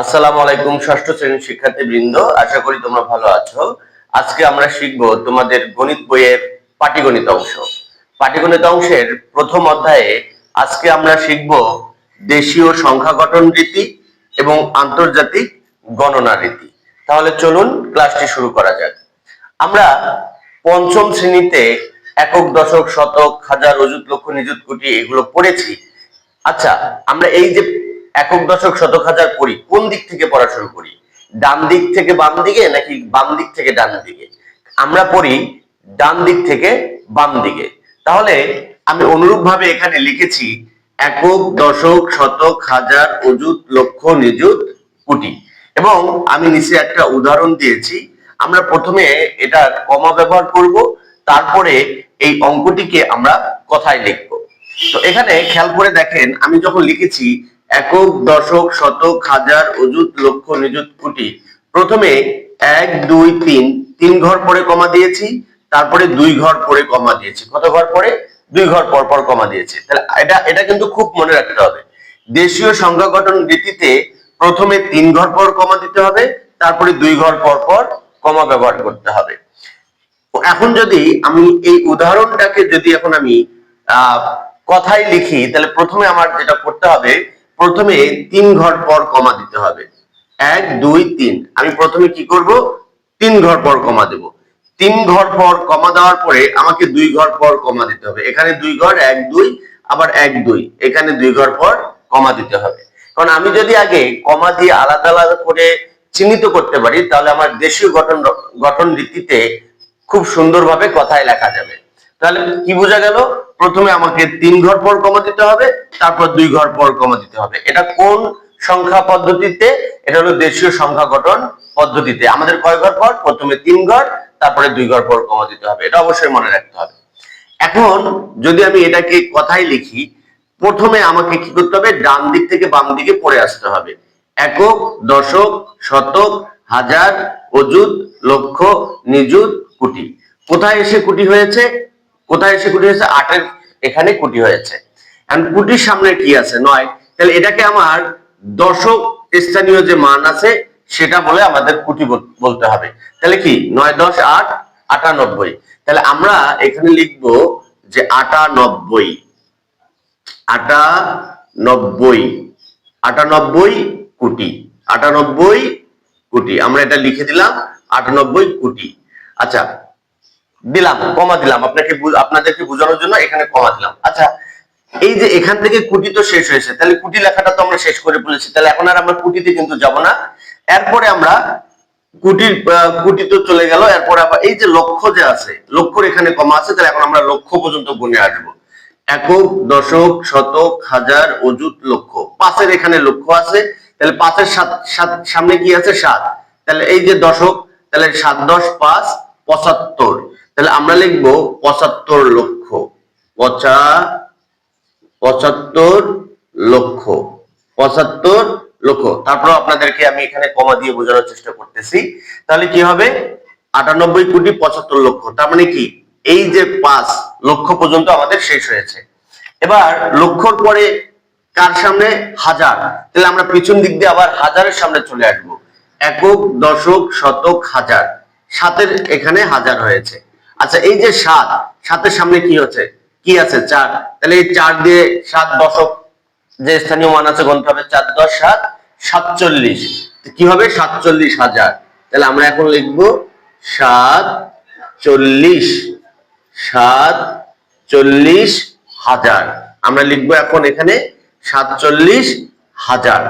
আসসালামু আলাইকুম, ষষ্ঠ শ্রেণির শিক্ষার্থী বৃন্দ আশা করি তোমরা ভালো আছো। আজকে আমরা শিখব তোমাদের গণিত বইয়ের পাটিগণিত অংশ। পাটিগণিত অংশের প্রথম অধ্যায়ে আজকে আমরা শিখব দেশীয় সংখ্যা গঠন রীতি এবং আন্তর্জাতিক গণনা রীতি। তাহলে চলুন ক্লাসটি শুরু করা যাক। আমরা পঞ্চম শ্রেণীতে একক, দশক, শতক, হাজার, অযুত, লক্ষ, নিযুত, কোটি এগুলো পড়েছি। আচ্ছা আমরা এই যে একক দশক শতক হাজার পড়ি কোন দিক থেকে পড়া শুরু করি? ডান দিক থেকে বাম দিকে নাকি বাম দিক থেকে ডান দিকে? আমরা পড়ি ডান দিক থেকে বাম দিকে। তাহলে আমি অনুরূপ ভাবে এখানে লিখেছি, একক দশক শতক হাজার অযুত লক্ষ নিযুত কোটি। এবং আমি নিচে একটা উদাহরণ দিয়েছি, আমরা প্রথমে এটা কমা ব্যবহার করব, তারপরে এই অঙ্কটিকে আমরা কথায় লিখব। তো এখানে খেয়াল করে দেখেন, আমি যখন লিখেছি একক, দশক, শতক, হাজার, অযুত, লক্ষ, নিযুত, কোটি। প্রথমে এক, দুই, তিন। তিন ঘর পরে কমা দিয়েছি, তারপরে দুই ঘর পরে কমা দিয়েছি। কত ঘর পরে? দুই ঘর পর পর কমা দিয়েছি। তাহলে এটা এটা কিন্তু খুব মনে রাখতে হবে। দেশীয় সংখ্যা গঠন রীতিতে প্রথমে তিন ঘর পর কমা দিতে হবে, তারপরে দুই ঘর পর পর কমা ব্যবহার করতে হবে। এখন যদি আমি এই উদাহরণটাকে যদি এখন আমি, আহ, কথায় লিখি, তাহলে প্রথমে আমার যেটা করতে হবে প্রথমে তিন ঘর পর কমা দিতে হবে। এক, দুই, তিন। আমি প্রথমে কি করব? তিন ঘর পর কমা দেব। তিন ঘর পর কমা দেওয়ার পরে আমাকে দুই ঘর পর কমা দিতে হবে। এখানে দুই ঘর, এক, দুই, আবার এক, দুই। এখানে দুই ঘর পর কমা দিতে হবে। কারণ আমি যদি আগে কমা দিয়ে আলাদা আলাদা করে চিহ্নিত করতে পারি, তাহলে আমার দেশীয় গঠন গঠন রীতিতে খুব সুন্দরভাবে কথায় লেখা যাবে। তাহলে কি বোঝা গেল? প্রথমে আমাকে তিন ঘর পর কমা দিতে হবে, তারপর দুই ঘর পর কমা দিতে হবে। এটা কোন সংখ্যা পদ্ধতিতে? এটা হলো দেশীয় সংখ্যা গঠন পদ্ধতিতে। আমাদের কয় ঘর পর? প্রথমে তিন ঘর, তারপরে দুই ঘর পর কমা দিতে হবে। এটা অবশ্যই মনে রাখতে হবে। এখন যদি আমি এটাকে কথায় লিখি, প্রথমে আমাকে কি করতে হবে? ডান দিক থেকে বাম দিকে পড়ে আসতে হবে। একক, দশক, শতক, হাজার, অযুত, লক্ষ, নিযুত, কোটি। কোথায় এসে কোটি হয়েছে? কোথায় এসে কোটি হয়েছে? আটের এখানে কোটি হয়েছে। কোটির সামনে কি আছে? নয়। তাহলে এটাকে আমার দশক স্থানীয় যে মান আছে, সেটা বলে আমাদের কোটি বল- বলতে হবে। তাহলে কি? নয়, দশ, আট, আটানব্বই। তাহলে আমরা এখানে লিখব যে আটানব্বই। আটানব্বই। আটানব্বই কোটি। আটানব্বই কোটি। আমরা এটা লিখে দিলাম, আটানব্বই কোটি। আচ্ছা দিলাম, কমা দিলাম, আপনাকে আপনাদেরকে বোঝানোর জন্য এখানে কমা দিলাম। আচ্ছা এই যে এখান থেকে কুটি তো শেষ হয়েছে, তাহলে কুটি লেখাটা তো আমরা শেষ করে ফেলেছি তাহলে এখন আর আমরা কুটিতে কিন্তু যাব না। এরপরে আমরা কুটির কুটি তো চলে গেল, এরপর আবার এই যে লক্ষ্য যে আছে, লক্ষ্যর এখানে কমা আছে, তাহলে এখন আমরা লক্ষ্য পর্যন্ত গুনে আসব। একক, দশক, শতক, হাজার, অযুত লক্ষ পাঁচের এখানে লক্ষ্য আছে, তাহলে পাঁচের সাত সাত, সামনে কি আছে? সাত। তাহলে এই যে দশক, তাহলে সাত দশ পাঁচ পঁচাত্তর। তাহলে আমরা লিখব পঁচাত্তর লক্ষ। পচা, পঁচাত্তর লক্ষ। পঁচাত্তর লক্ষ। তারপর আপনাদেরকে আমি এখানে কমা দিয়ে বোঝানোর চেষ্টা করতেছি। তাহলে কি হবে? আটানব্বই কোটি পঁচাত্তর লক্ষ। তার মানে কি? এই যে পাঁচ লক্ষ পর্যন্ত আমাদের শেষ হয়েছে। এবার লক্ষর পরে কার সামনে? হাজার। তাহলে আমরা পিছন দিক দিয়ে আবার হাজারের সামনে চলে আসব। একক, দশক, শতক, হাজার। সাতের এখানে হাজার হয়েছে। আচ্ছা এই যে সাত, সাতের সামনে কি হচ্ছে? কি আছে? চার। তাহলে এই চার দিয়ে সাত দশক যে স্থানীয় মান আছে গণতে হবে চার দশ সাত, সাতচল্লিশ। কি হবে? সাতচল্লিশ হাজার। তাহলে আমরা এখন লিখব সাত চল্লিশ সাত চল্লিশ হাজার। আমরা লিখব এখন এখানে সাতচল্লিশ হাজার।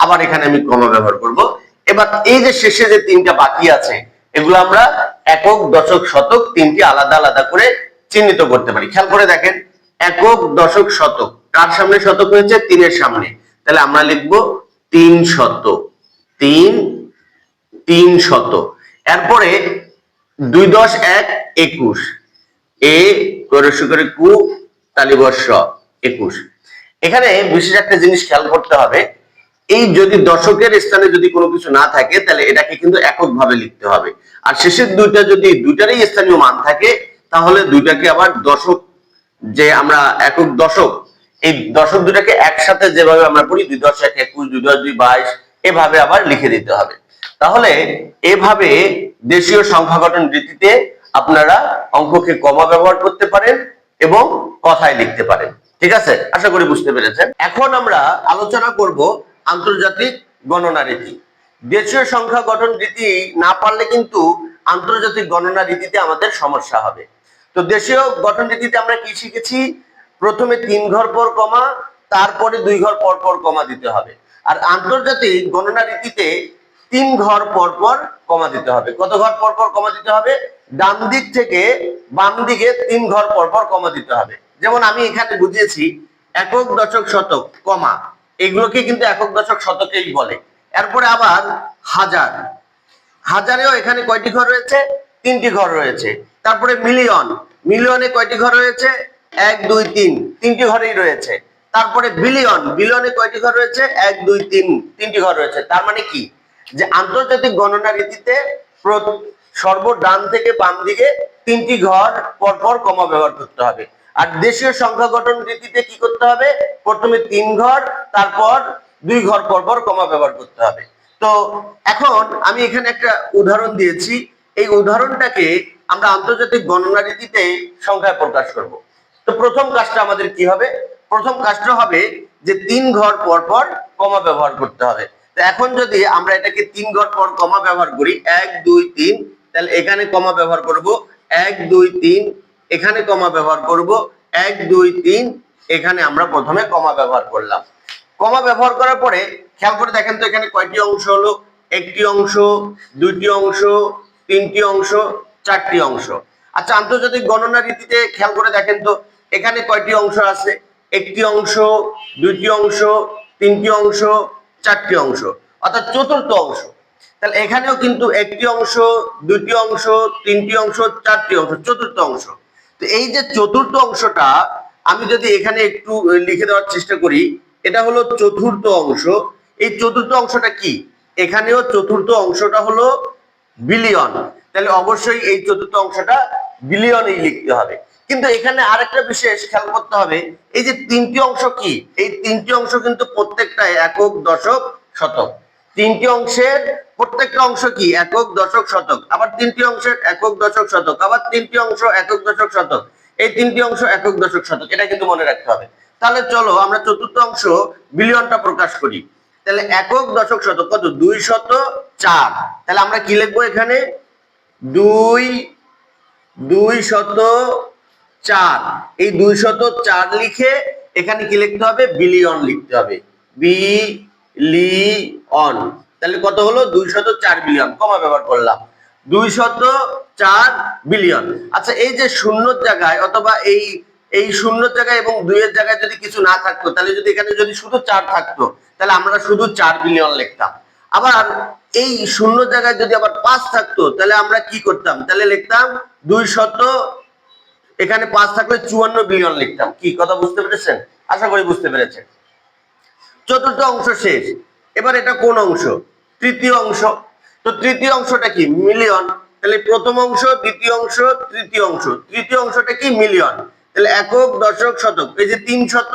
আবার এখানে আমি কমা ব্যবহার করব। এবার এই যে শেষে যে তিনটা বাকি আছে, এগুলো আমরা একক দশক শতক তিনটি আলাদা আলাদা করে চিহ্নিত করতে পারি। খেয়াল করে দেখেন, একক দশক শতক। কার সামনে শতক হয়েছে? তিনের সামনে। তাহলে আমরা লিখব তিন শত তিন তিন শত এরপরে দুই দশ এক একুশ। এ করে করে কু তালিবর্ষ একুশ। এখানে বিশেষ একটা জিনিস খেয়াল করতে হবে। এই যদি দশকের স্থানে যদি কোনো কিছু না থাকে, তাহলে এটাকে কিন্তু এককভাবে লিখতে হবে। আর শেষের দুইটা যদি, দুইটারই স্থানীয় মান থাকে, তাহলে দুইটাকে আবার দশক যে আমরা একক দশক, এই দশক দুটাকে একসাথে যেভাবে আমরা করি দুই দশ এক একুশ, দুই দশ দুই বাইশ, এভাবে আবার লিখে দিতে হবে। তাহলে এভাবে দেশীয় সংখ্যা গঠন রীতিতে আপনারা অঙ্ককে কমা ব্যবহার করতে পারেন এবং কথায় লিখতে পারেন। ঠিক আছে? আশা করি বুঝতে পেরেছেন। এখন আমরা আলোচনা করব আন্তর্জাতিক গণনা রীতি দেশীয় সংখ্যা গঠন রীতি না পারলে কিন্তু আন্তর্জাতিক গণনা রীতিতে আমাদের সমস্যা হবে। তো দেশীয় গঠন রীতিতে আমরা কি শিখেছি? প্রথমে তিন ঘর পর কমা, তারপরে দুই ঘর পর পর কমা দিতে হবে। আর আন্তর্জাতিক গণনা রীতিতে তিন ঘর পর পর কমা দিতে হবে। কত ঘর পর পর কমা দিতে হবে? ডান দিক থেকে বাম দিকে তিন ঘর পর পর কমা দিতে হবে। যেমন আমি এখানে বুঝিয়েছি, একক দশক শতক, কমা। এগুলোকে কিন্তু একক দশক শতকেই বলে। এরপরে আবার হাজার। হাজারেও এখানে কয়টি ঘর রয়েছে? তিনটি ঘর রয়েছে। তারপরে মিলিয়ন। মিলিয়নে কয়টি ঘর রয়েছে? এক, দুই, তিন। তিনটি ঘরেই রয়েছে। তারপরে বিলিয়ন। বিলিয়নে কয়টি ঘর রয়েছে? এক, দুই, তিন। তিনটি ঘর রয়েছে। তার মানে কি? যে আন্তর্জাতিক গণনা রীতিতে সর্ব ডান থেকে বাম দিকে তিনটি ঘর পরপর কমা ব্যবহার করতে হবে। আর দেশীয় সংখ্যা গঠন রীতিতে কি করতে হবে? প্রথমে তিন ঘর, তারপর দুই ঘর পরপর কমা ব্যবহার করতে হবে। তো এখন আমি এখানে একটা উদাহরণ দিয়েছি। এই উদাহরণটাকে আমরা আন্তর্জাতিক গণনা রীতিতে সংখ্যায় প্রকাশ করব। তো প্রথম কাজটা আমাদের কি হবে? প্রথম কাজটা হবে যে তিন ঘর পর পর কমা ব্যবহার করতে হবে। তো এখন যদি আমরা এটাকে তিন ঘর পর কমা ব্যবহার করি, এক, দুই, তিন, তাহলে এখানে কমা ব্যবহার করব। এক, দুই, তিন এখানে কমা ব্যবহার করব। এক, দুই, তিন, এখানে আমরা প্রথমে কমা ব্যবহার করলাম। কমা ব্যবহার করার পরে খেয়াল করে দেখেন তো এখানে কয়টি অংশ হলো? একটি অংশ, দুইটি অংশ, তিনটি অংশ, চারটি অংশ। আচ্ছা আন্তর্জাতিক গণনা রীতিতে খেয়াল করে দেখেন তো, এখানে কয়টি অংশ আছে? একটি অংশ, দুইটি অংশ, তিনটি অংশ, চারটি অংশ। অর্থাৎ চতুর্থ অংশ। তাহলে এখানেও কিন্তু একটি অংশ, দুইটি অংশ, তিনটি অংশ, চারটি অংশ, চতুর্থ অংশ। তো এই যে চতুর্থ অংশটা আমি যদি এখানে একটু লিখে দেওয়ার চেষ্টা করি, এটা হলো চতুর্থ অংশ। এই চতুর্থ অংশটা কি? এখানেও চতুর্থ অংশটা হলো বিলিয়ন। তাহলে অবশ্যই এই চতুর্থ অংশটা বিলিয়নেই লিখতে হবে। কিন্তু এখানে আরেকটা বিশেষ খেয়াল করতে হবে, এই যে তিনটি অংশ কি? এই তিনটি অংশ কিন্তু প্রত্যেকটা একক, দশক, শতক। তিনটি অংশের প্রত্যেকটা অংশ কি? একক, দশক, শতক। আবার তিনটি অংশের একক, দশক, শতক। আবার তিনটি অংশ একক, দশক, শতক। এই তিনটি অংশ একক, দশক, শতক। এটা কিন্তু মনে রাখতে হবে। তাহলে চলো আমরা চতুর্থ অংশ বিলিয়নটা প্রকাশ করি। তাহলে একক, দশক, শতক কত? দুই শত চার। তাহলে আমরা কি লিখব এখানে? দুই দুই শত চার। এই দুই শত চার লিখে এখানে কি লিখতে হবে? বিলিয়ন লিখতে হবে। বি লি অন তাহলে কত হলো? দুই শত চার বিলিয়ন। কমা ব্যবহার করলাম। দুই শত চার বিলিয়ন। আচ্ছা এই যে শূন্যর জায়গায় অথবা এই এই শূন্যর জায়গায় এবং দুইয়ের জায়গায় যদি কিছু না থাকতো, তাহলে যদি এখানে যদি শুধু চার থাকতো, তাহলে আমরা শুধু চার বিলিয়ন লিখতাম। আবার এই শূন্য জায়গায় যদি আবার পাঁচ থাকতো, তাহলে আমরা কি করতাম? তাহলে লিখতাম দুই শত এখানে পাঁচ থাকলে চুয়ান্ন বিলিয়ন লিখতাম। কি, কথা বুঝতে পেরেছেন? আশা করি বুঝতে পেরেছেন। চতুর্থ অংশ শেষ। এবার এটা কোন অংশ? তৃতীয় অংশ। তো তৃতীয় অংশটা কি? মিলিয়ন। তাহলে প্রথম অংশ, দ্বিতীয় অংশ, তৃতীয় অংশ। তৃতীয় অংশটা কি? মিলিয়ন। তাহলে একক, দশক, শতক। এই যে তিন শত,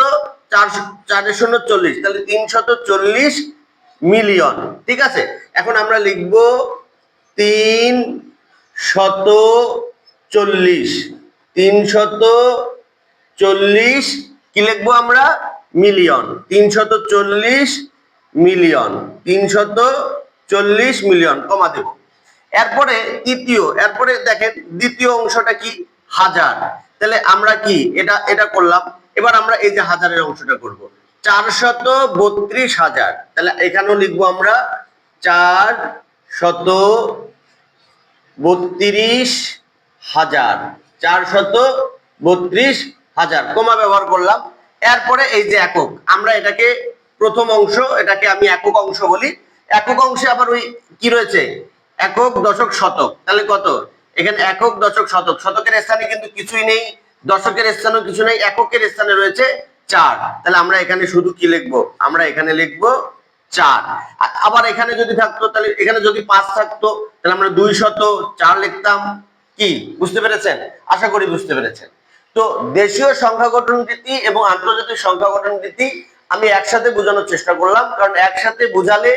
চার চারের শূন্য, চল্লিশ। তাহলে তিন শত, চল্লিশ মিলিয়ন। ঠিক আছে? এখন আমরা লিখব তিন শত, চল্লিশ। তিন শত, চল্লিশ কি লিখব আমরা? মিলিয়ন। তিনশত চল্লিশ মিলিয়ন। তিনশত চল্লিশ মিলিয়ন। কমা দেব। এরপরে তৃতীয়, এরপরে দেখেন দ্বিতীয় অংশটা কি? হাজার। তাহলে আমরা কি? এটা এটা করলাম। এবার আমরা এই যে হাজারের অংশটা করব। চারশত বত্রিশ হাজার। তাহলে এখানেও লিখব আমরা চার শত বত্রিশ হাজার। চারশত বত্রিশ হাজার। কমা ব্যবহার করলাম? এরপরে এই যে একক, আমরা এটাকে প্রথম অংশ, এটাকে আমি একক অংশ বলি। একক অংশে আবার ওই কি রয়েছে? একক দশক শতক। তাহলে কত? এখানে একক দশক শতক। শতকের স্থানে কিন্তু কিছুই নেই, দশকের স্থানেও কিছু নেই, এককের স্থানে রয়েছে চার। তাহলে আমরা এখানে শুধু কি লিখব? আমরা এখানে লিখব চার। আবার এখানে যদি থাকতো, তাহলে এখানে যদি পাঁচ থাকতো, তাহলে আমরা দুই শত চার লিখতাম। কি? বুঝতে পেরেছেন? আশা করি বুঝতে পেরেছেন। তো দেশীয় সংখ্যা গঠন রীতি এবং আন্তর্জাতিক সংখ্যা গঠন রীতি আমি একসাথে বোঝানোর চেষ্টা করলাম, কারণ একসাথে বোঝালে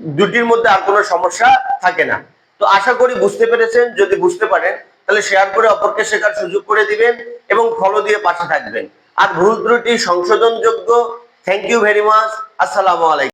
দুটির মধ্যে আর কোনো সমস্যা থাকে না। তো আশা করি বুঝতে পেরেছেন, যদি বুঝতে পারেন, তাহলে শেয়ার করে অপরকে শেখার সুযোগ করে দিবেন এবং ফলো দিয়ে পাশে থাকবেন। আর ভুল ত্রুটি সংশোধনযোগ্য থ্যাংক ইউ ভেরি মাচ আসসালামু আলাইকুম।